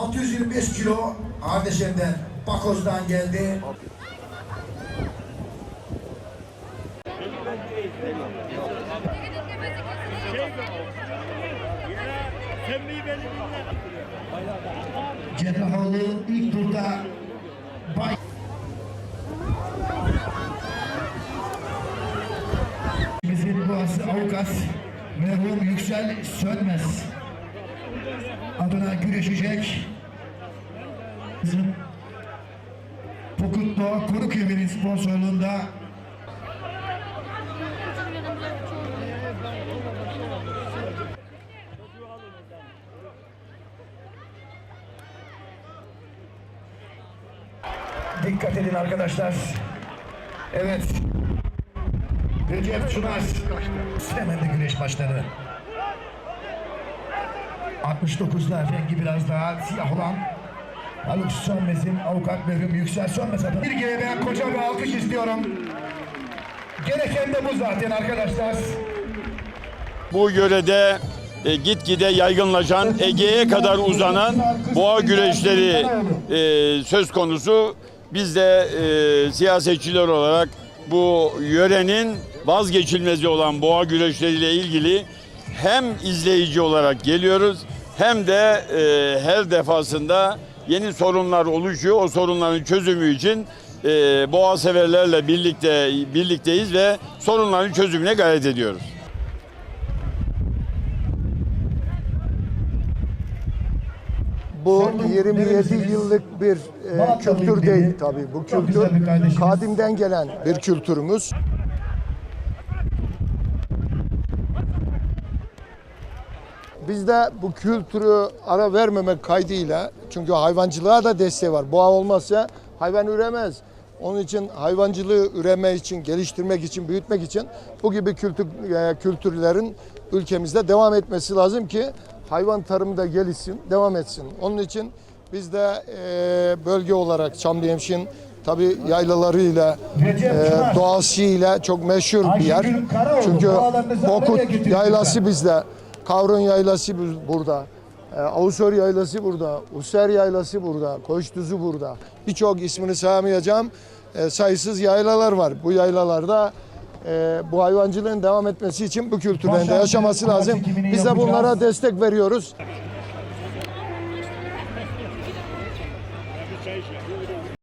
625 kilo Ardeşen'den, Bakoz'dan geldi. Cerrahoğlu ilk turda bay... Bizim boğası avukat merhum Yüksel Sönmez adına güreşecek. Bizim Pokutlu Koruköy'ün sponsorluğunda Dikkat edin arkadaşlar. Evet. Recep Çınar. Hemen de güneş maçları. 69'lar rengi biraz daha siyah olan Haluk Sönmez'in avukat bölüm Yüksel Sönmez adına. Bir kere ben koca bir alkış istiyorum. Gereken de bu zaten arkadaşlar. Bu yörede e, gitgide yaygınlaşan, Ege'ye kadar uzanan boğa güreşleri e, söz konusu. Biz de e, siyasetçiler olarak bu yörenin vazgeçilmezi olan boğa güreşleriyle ilgili hem izleyici olarak geliyoruz hem de e, her defasında yeni sorunlar oluşuyor. O sorunların çözümü için e, boğa severlerle birlikte birlikteyiz ve sorunların çözümüne gayret ediyoruz. Bu Sordum, 27 nerelisiniz? yıllık bir e, kültür değil tabii. Bu kültür kadimden gelen bir kültürümüz. Biz de bu kültürü ara vermemek kaydıyla çünkü hayvancılığa da desteği var. Boğa olmazsa hayvan üremez. Onun için hayvancılığı üreme için, geliştirmek için, büyütmek için bu gibi kültür, e, kültürlerin ülkemizde devam etmesi lazım ki hayvan tarımı da gelişsin, devam etsin. Onun için biz de e, bölge olarak Çamlıhemşin tabi yaylalarıyla, e, doğasıyla çok meşhur bir yer. Çünkü Bokut yaylası bizde, Kavrun yaylası bu- burada. Avusör yaylası burada, User yaylası burada, Koçtuzu burada. Birçok ismini sayamayacağım e, sayısız yaylalar var. Bu yaylalarda e, bu hayvancılığın devam etmesi için bu kültürlerin de yaşaması lazım. Biz de bunlara destek veriyoruz.